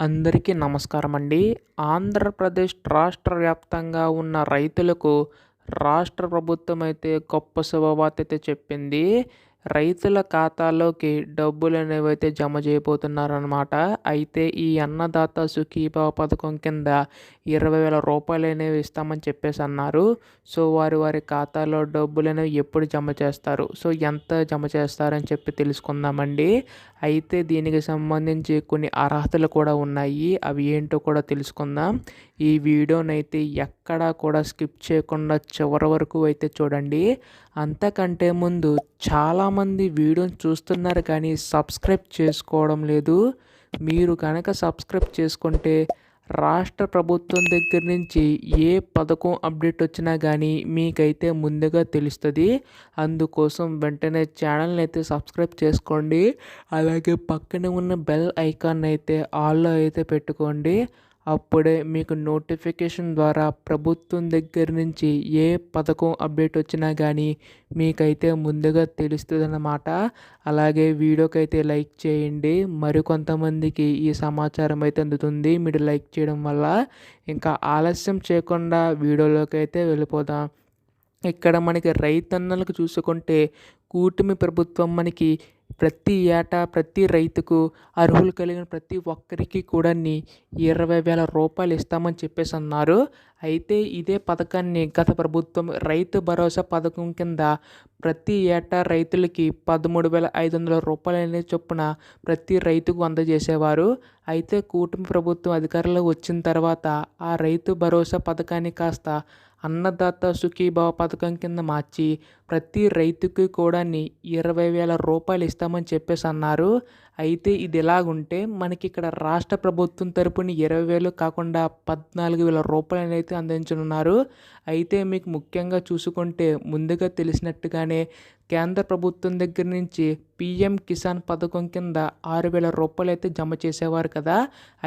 అందరికీ నమస్కారం అండి ఆంధ్రప్రదేశ్ రాష్ట్ర వ్యాప్తంగా ఉన్న రైతులకు రాష్ట్ర ప్రభుత్వం అయితే గొప్ప శుభవార్త అయితే చెప్పింది. రైతుల ఖాతాలోకి డబ్బులు అనేవి అయితే జమ చేయబోతున్నారనమాట అయితే ఈ అన్నదాత సుఖీభావ పథకం కింద ఇరవై వేల రూపాయలు అనేవి ఇస్తామని చెప్పేసి అన్నారు. సో వారి వారి ఖాతాలో డబ్బులు అనేవి ఎప్పుడు జమ చేస్తారు? సో ఎంత జమ చేస్తారని చెప్పి తెలుసుకుందామండి. అయితే దీనికి సంబంధించి కొన్ని అర్హతలు కూడా ఉన్నాయి. అవి ఏంటో కూడా తెలుసుకుందాం. ఈ వీడియోనైతే ఎక్కడా కూడా స్కిప్ చేయకుండా చివరి వరకు అయితే చూడండి. అంతకంటే ముందు చాలామంది వీడియోని చూస్తున్నారు కానీ సబ్స్క్రైబ్ చేసుకోవడం లేదు. మీరు కనుక సబ్స్క్రైబ్ చేసుకుంటే రాష్ట్ర ప్రభుత్వం దగ్గర నుంచి ఏ పథకం అప్డేట్ వచ్చినా కానీ మీకైతే ముందుగా తెలుస్తుంది. అందుకోసం వెంటనే ఛానల్ని అయితే సబ్స్క్రైబ్ చేసుకోండి. అలాగే పక్కనే ఉన్న బెల్ ఐకాన్ అయితే ఆల్లో అయితే పెట్టుకోండి. అప్పుడే మీకు నోటిఫికేషన్ ద్వారా ప్రభుత్వం దగ్గర నుంచి ఏ పథకం అప్డేట్ వచ్చినా కానీ మీకైతే ముందుగా తెలుస్తుంది అన్నమాట అలాగే వీడియోకి అయితే లైక్ చేయండి. మరికొంతమందికి ఈ సమాచారం అయితే అందుతుంది. మీరు లైక్ చేయడం వల్ల ఇంకా ఆలస్యం చేయకుండా వీడియోలోకి అయితే వెళ్ళిపోదాం. ఇక్కడ మనకి రైతన్నలకు చూసుకుంటే కూటమి ప్రభుత్వం మనకి ప్రతి ఏటా ప్రతి రైతుకు అర్హులు కలిగిన ప్రతి ఒక్కరికి కూడా ఇరవై వేల రూపాయలు ఇస్తామని చెప్పేసి అన్నారు. అయితే ఇదే పథకాన్ని గత ప్రభుత్వం రైతు భరోసా పథకం కింద ప్రతి ఏటా రైతులకి పదమూడు వేల ఐదు వందల రూపాయలు అనే చొప్పున ప్రతి రైతుకు అందజేసేవారు. అయితే కూటమి ప్రభుత్వం అధికారంలో వచ్చిన తర్వాత ఆ రైతు భరోసా పథకాన్ని కాస్త అన్నదాత సుఖీభావ పథకం కింద మార్చి ప్రతి రైతుకి కూడా ఇరవై వేల రూపాయలు ఇస్తామని చెప్పేసి అన్నారు. అయితే ఇది ఎలాగుంటే మనకి ఇక్కడ రాష్ట్ర ప్రభుత్వం తరపున ఇరవై వేలు కాకుండా పద్నాలుగు వేల రూపాయలు అయితే అందించనున్నారు. అయితే మీకు ముఖ్యంగా చూసుకుంటే ముందుగా తెలిసినట్టుగానే కేంద్ర ప్రభుత్వం దగ్గర నుంచి పిఎం కిసాన్ పథకం కింద ఆరు వేల రూపాయలు అయితే జమ చేసేవారు కదా.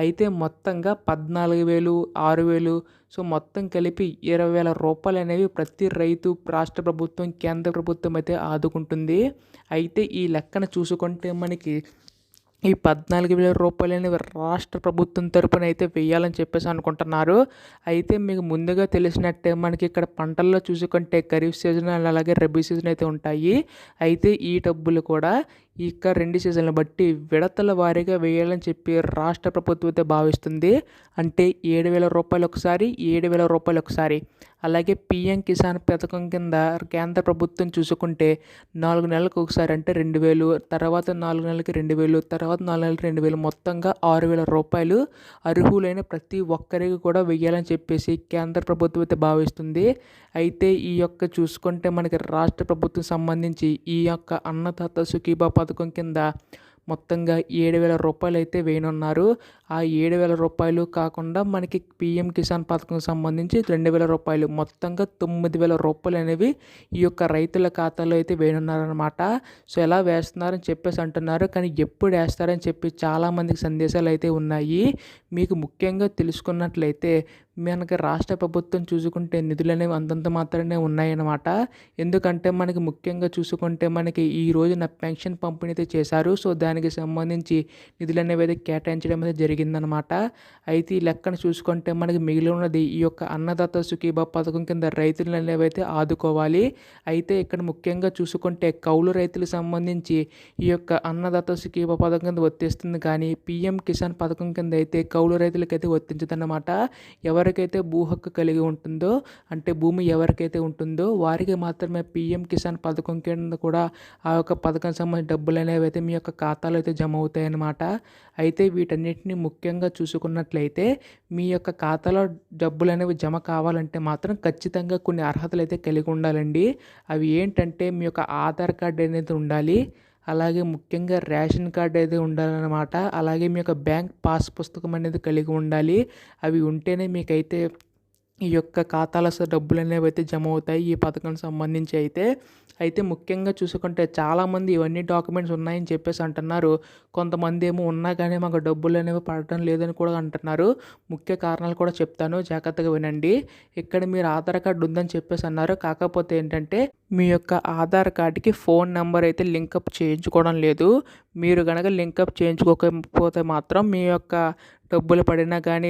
అయితే మొత్తంగా పద్నాలుగు వేలు ఆరు వేలు సో మొత్తం కలిపి ఇరవై వేల రూపాయలు అనేవి ప్రతి రైతు రాష్ట్ర ప్రభుత్వం కేంద్ర ప్రభుత్వం అయితే ఆదుకుంటుంది. అయితే ఈ లెక్కన చూసుకుంటే మనకి ఈ పద్నాలుగు వేల రూపాయలని రాష్ట్ర ప్రభుత్వం తరపున అయితే వేయాలని చెప్పేసి అనుకుంటున్నారు. అయితే మీకు ముందుగా తెలిసినట్టే మనకి ఇక్కడ పంటల్లో చూసుకుంటే ఖరీఫ్ సీజన్ అలాగే రబీ సీజన్ అయితే ఉంటాయి. అయితే ఈ డబ్బులు కూడా ఇక రెండు సీజన్లు బట్టి విడతల వారీగా వేయాలని చెప్పి రాష్ట్ర ప్రభుత్వం అయితే భావిస్తుంది. అంటే ఏడు వేల రూపాయలు ఒకసారి ఏడు వేల రూపాయలు ఒకసారి. అలాగే పిఎం కిసాన్ పథకం కింద కేంద్ర ప్రభుత్వం చూసుకుంటే నాలుగు నెలలకు ఒకసారి అంటే రెండు వేలు తర్వాత నాలుగు నెలలకి రెండు వేలు తర్వాత నాలుగు నెలలకి రెండు వేలు మొత్తంగా ఆరు వేల రూపాయలు అర్హులైన ప్రతి ఒక్కరికి కూడా వెయ్యాలని చెప్పేసి కేంద్ర ప్రభుత్వం అయితే భావిస్తుంది. అయితే ఈ యొక్క చూసుకుంటే మనకి రాష్ట్ర ప్రభుత్వం సంబంధించి ఈ యొక్క అన్నదాత సుఖీబా పథకం కింద మొత్తంగా ఏడు వేల రూపాయలు అయితే వేయనున్నారు. ఆ ఏడు వేల రూపాయలు కాకుండా మనకి పిఎం కిసాన్ పథకం సంబంధించి రెండు వేల రూపాయలు మొత్తంగా తొమ్మిది వేల రూపాయలు అనేవి ఈ యొక్క రైతుల ఖాతాలో అయితే వేయనున్నారనమాట సో ఎలా వేస్తున్నారని చెప్పేసి అంటున్నారు. కానీ ఎప్పుడు వేస్తారని చెప్పి చాలామందికి సందేశాలు అయితే ఉన్నాయి. మీకు ముఖ్యంగా తెలుసుకున్నట్లయితే మనకి రాష్ట్ర ప్రభుత్వం చూసుకుంటే నిధులు అనేవి అంతంత మాత్రమే ఉన్నాయన్నమాట. ఎందుకంటే మనకి ముఖ్యంగా చూసుకుంటే మనకి ఈ రోజున పెన్షన్ పంపిణీ అయితే చేశారు. సో దానికి సంబంధించి నిధులు అనేవి అయితే కేటాయించడం అయితే జరిగిందనమాట అయితే ఈ లెక్కను చూసుకుంటే మనకి మిగిలి ఉన్నది ఈ యొక్క అన్నదాత సుఖీబా పథకం కింద రైతులు అనేవి అయితే ఆదుకోవాలి. అయితే ఇక్కడ ముఖ్యంగా చూసుకుంటే కౌలు రైతులకు సంబంధించి ఈ యొక్క అన్నదాత సుఖీబా పథకం కింద వర్తిస్తుంది. కానీ పిఎం కిసాన్ పథకం కింద అయితే కౌలు రైతులకైతే వర్తించదన్నమాట. ఎవరు ఎవరికైతే భూ హక్కు కలిగి ఉంటుందో అంటే భూమి ఎవరికైతే ఉంటుందో వారికి మాత్రమే పిఎం కిసాన్ పథకం కింద కూడా ఆ యొక్క పథకం సంబంధించిన డబ్బులు అనేవి అయితే మీ యొక్క ఖాతాలో అయితే జమ అవుతాయి అన్నమాట అయితే వీటన్నిటిని ముఖ్యంగా చూసుకున్నట్లయితే మీ యొక్క ఖాతాలో డబ్బులు అనేవి జమ కావాలంటే మాత్రం ఖచ్చితంగా కొన్ని అర్హతలు అయితే కలిగి ఉండాలండి. అవి ఏంటంటే మీ యొక్క ఆధార్ కార్డు అనేది ఉండాలి. అలాగే ముఖ్యంగా రేషన్ కార్డ్ అయితే ఉండాలన్నమాట. అలాగే మీ యొక్క బ్యాంక్ పాస్ పుస్తకం అనేది కలిగి ఉండాలి. అవి ఉంటేనే మీకైతే ఈ యొక్క ఖాతాల డబ్బులు అనేవి అయితే జమ అవుతాయి ఈ పథకం సంబంధించి అయితే. అయితే ముఖ్యంగా చూసుకుంటే చాలామంది ఇవన్నీ డాక్యుమెంట్స్ ఉన్నాయని చెప్పేసి అంటున్నారు. కొంతమంది ఏమో ఉన్నా కానీ మాకు డబ్బులు అనేవి పడటం లేదని కూడా అంటున్నారు. ముఖ్య కారణాలు కూడా చెప్తాను. జాగ్రత్తగా వినండి. ఇక్కడ మీరు ఆధార్ కార్డు ఉందని చెప్పేసి అన్నారు. కాకపోతే ఏంటంటే మీ యొక్క ఆధార్ కార్డుకి ఫోన్ నెంబర్ అయితే లింకప్ చేయించుకోవడం లేదు. మీరు కనుక లింకప్ చేయించుకోకపోతే మాత్రం మీ యొక్క డబ్బులు పడినా కానీ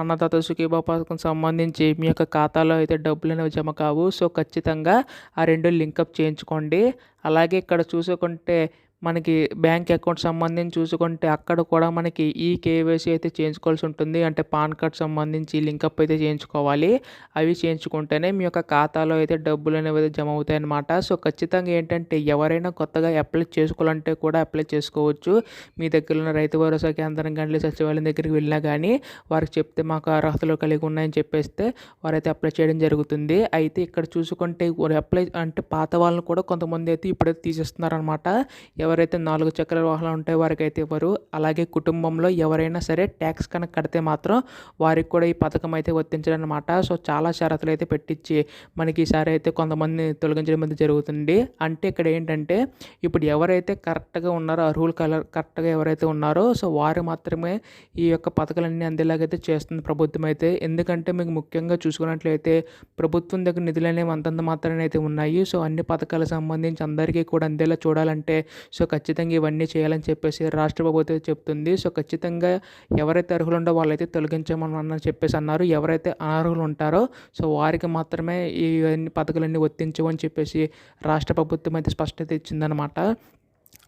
అన్నదాత సుఖీభావ పథకం సంబంధించి మీ యొక్క ఖాతాలో అయితే డబ్బులు అనేవి జమ కావు. సో ఖచ్చితంగా ఆ రెండు లింకప్ చేయించుకోండి. అలాగే ఇక్కడ చూసుకుంటే మనకి బ్యాంక్ అకౌంట్ సంబంధించి చూసుకుంటే అక్కడ కూడా మనకి ఈ కేవైసీ అయితే చేయించుకోవాల్సి ఉంటుంది. అంటే పాన్ కార్డ్ సంబంధించి లింకప్ అయితే చేయించుకోవాలి. అవి చేయించుకుంటేనే మీ యొక్క ఖాతాలో అయితే డబ్బులు అనేవి జమ అవుతాయన్నమాట. సో ఖచ్చితంగా ఏంటంటే ఎవరైనా కొత్తగా అప్లై చేసుకోవాలంటే కూడా అప్లై చేసుకోవచ్చు. మీ దగ్గర ఉన్న రైతు భరోసా కేంద్రం కానీ సచివాలయం దగ్గరికి వెళ్ళినా కానీ వారికి చెప్తే మాకు అర్హతలు కలిగి ఉన్నాయని చెప్పేస్తే వారైతే అప్లై చేయడం జరుగుతుంది. అయితే ఇక్కడ చూసుకుంటే అప్లై అంటే పాత వాళ్ళని కూడా కొంతమంది అయితే ఇప్పుడైతే తీసేస్తున్నారనమాట ఎవరు ఎవరైతే నాలుగు చక్రాల వాహనాలు ఉంటాయో వారికి అయితే ఇవ్వరు. అలాగే కుటుంబంలో ఎవరైనా సరే ట్యాక్స్ కనుక కడితే మాత్రం వారికి కూడా ఈ పథకం అయితే వర్తించాలన్నమాట సో చాలా షరతులు అయితే పెట్టించి మనకి ఈసారి అయితే కొంతమంది తొలగించడం అయితే జరుగుతుంది. అంటే ఇక్కడ ఏంటంటే ఇప్పుడు ఎవరైతే కరెక్ట్గా ఉన్నారో అర్హులు కలర్ కరెక్ట్గా ఎవరైతే ఉన్నారో సో వారు మాత్రమే ఈ యొక్క పథకాలన్నీ అందేలాగైతే చేస్తుంది ప్రభుత్వం అయితే. ఎందుకంటే మీకు ముఖ్యంగా చూసుకున్నట్లయితే ప్రభుత్వం దగ్గర నిధులు అనేవి అంతంత మాత్రమే అయితే ఉన్నాయి. సో అన్ని పథకాలకు సంబంధించి అందరికీ కూడా అందేలా చూడాలంటే సో సో ఖచ్చితంగా ఇవన్నీ చేయాలని చెప్పేసి రాష్ట్ర ప్రభుత్వం చెప్తుంది. సో ఖచ్చితంగా ఎవరైతే అర్హులు ఉండో వాళ్ళైతే తొలగించమని చెప్పేసి అన్నారు. ఎవరైతే అనర్హులు ఉంటారో సో వారికి మాత్రమే ఈ పథకాలన్నీ వర్తించవని చెప్పేసి రాష్ట్ర ప్రభుత్వం అయితే స్పష్టత ఇచ్చిందనమాట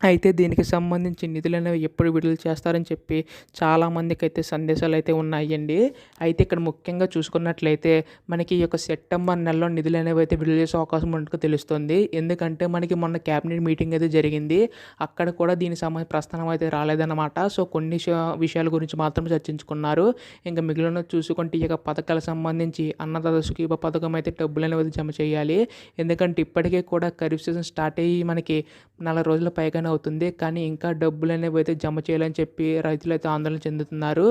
అయితే దీనికి సంబంధించి నిధులు అనేవి ఎప్పుడు విడుదల చేస్తారని చెప్పి చాలామందికి అయితే సందేశాలు అయితే ఉన్నాయండి. అయితే ఇక్కడ ముఖ్యంగా చూసుకున్నట్లయితే మనకి ఈ యొక్క సెప్టెంబర్ నెలలో నిధులు అనేవి అయితే విడుదల చేసే అవకాశం ఉన్నట్టు తెలుస్తుంది. ఎందుకంటే మనకి మొన్న క్యాబినెట్ మీటింగ్ అయితే జరిగింది. అక్కడ కూడా దీని సంబంధించి ప్రస్థానం అయితే రాలేదన్నమాట. సో కొన్ని విషయాల గురించి మాత్రం చర్చించుకున్నారు. ఇంకా మిగిలిన చూసుకుంటే ఈ యొక్క పథకాలకు సంబంధించి అన్నదాత సుఖీభ పథకం అయితే డబ్బులు అనేవి జమ చేయాలి. ఎందుకంటే ఇప్పటికే కూడా ఖరీఫ్ సీజన్ స్టార్ట్ అయ్యి మనకి నలభై రోజుల అవుతుంది. కానీ ఇంకా డబ్బులు అనేవి అయితే జమ చేయాలని చెప్పి రైతులు అయితే ఆందోళన చెందుతున్నారు.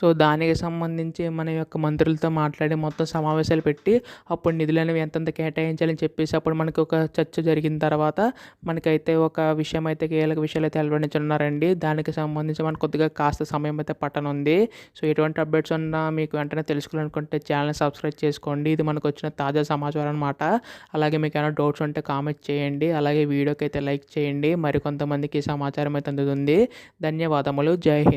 సో దానికి సంబంధించి మన యొక్క మంత్రులతో మాట్లాడి మొత్తం సమావేశాలు పెట్టి అప్పుడు నిధులు అనేవి ఎంతెంత కేటాయించాలని చెప్పేసి అప్పుడు మనకి ఒక చర్చ జరిగిన తర్వాత మనకైతే ఒక విషయం అయితే కీలక విషయాలు అయితే వెల్లడించనున్నారండి. దానికి సంబంధించి మనకు కొద్దిగా కాస్త సమయం అయితే పట్టనుంది. సో ఎటువంటి అప్డేట్స్ ఉన్నా మీకు వెంటనే తెలుసుకోవాలనుకుంటే ఛానల్ సబ్స్క్రైబ్ చేసుకోండి. ఇది మనకు వచ్చిన తాజా సమాచారం అనమాట అలాగే మీకు ఏమైనా డౌట్స్ ఉంటే కామెంట్ చేయండి. అలాగే వీడియోకి అయితే లైక్ చేయండి. మరికొంతమందికి సమాచారం అయితే అందుతుంది. ధన్యవాదములు. జై హింద్.